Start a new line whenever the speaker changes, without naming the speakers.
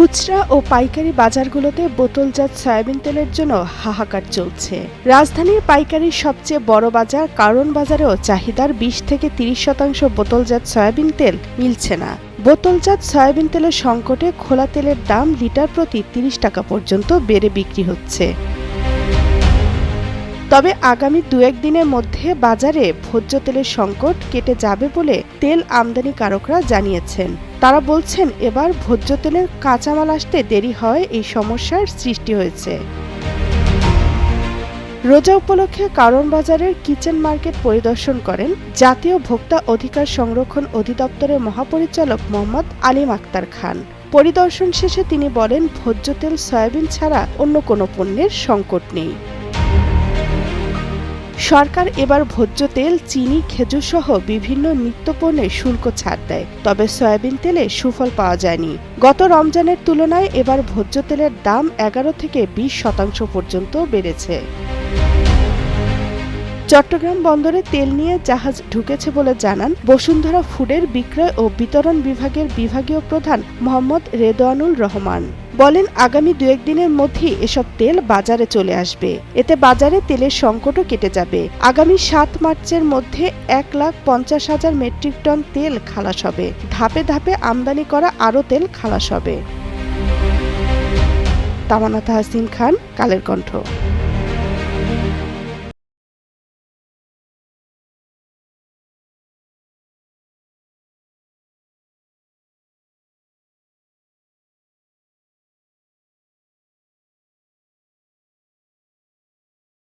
খুচরা ও পাইকারি বাজারগুলোতে বোতলজাত সয়াবিন তেলের জন্য হাহাকার চলছে। রাজধানীর পাইকারির সবচেয়ে বড় বাজার কারণ বাজারেও চাহিদার বিশ থেকে তিরিশ শতাংশ বোতলজাত সয়াবিন তেল মিলছে না। বোতলজাত সয়াবিন তেলের সংকটে খোলা তেলের দাম লিটার প্রতি তিরিশ টাকা পর্যন্ত বেড়ে বিক্রি হচ্ছে। তবে আগামী দু একদিনের মধ্যে বাজারে ভোজ্য তেলের সংকট কেটে যাবে বলে তেল আমদানিকারকরা জানিয়েছেন। তারা বলছেন, এবার ভোজ্য তেলের কাঁচামাল আসতে দেরি হয় এই সমস্যার সৃষ্টি হয়েছে। রোজা উপলক্ষে কারণ বাজারের কিচেন মার্কেট পরিদর্শন করেন জাতীয় ভোক্তা অধিকার সংরক্ষণ অধিদপ্তরের মহাপরিচালক মোহাম্মদ আলিম আক্তার খান। পরিদর্শন শেষে তিনি বলেন, ভোজ্য তেল সয়াবিন ছাড়া অন্য কোনো পণ্যের সংকট নেই। সরকার এবার ভোজ্য তেল, চিনি, খেজুর সহ বিভিন্ন নিত্যপণ্যে শুল্ক ছাড় দেয়। তবে সয়াবিন তেলে সুফল পাওয়া যায়নি। গত রমজানের তুলনায় এবার ভোজ্য তেলের দাম এগারো থেকে বিশ শতাংশ পর্যন্ত বেড়েছে। চট্টগ্রাম বন্দরে তেল নিয়ে জাহাজ ঢুকেছে বলে জানান বসুন্ধরা ফুডের বিক্রয় ও বিতরণ বিভাগের বিভাগীয় প্রধান মোহাম্মদ রেদওয়ানুল রহমান। বলেন, আগামী দু একদিনের মধ্যেই এসব তেল বাজারে চলে আসবে। এতে বাজারে তেলের সংকটও কেটে যাবে। আগামী সাত মার্চের মধ্যে এক লাখ পঞ্চাশ হাজার মেট্রিক টন তেল খালাস হবে। ধাপে ধাপে আমদানি করা আরও তেল খালাস হবে। তামানা তাহসিন খান, কালের কণ্ঠ।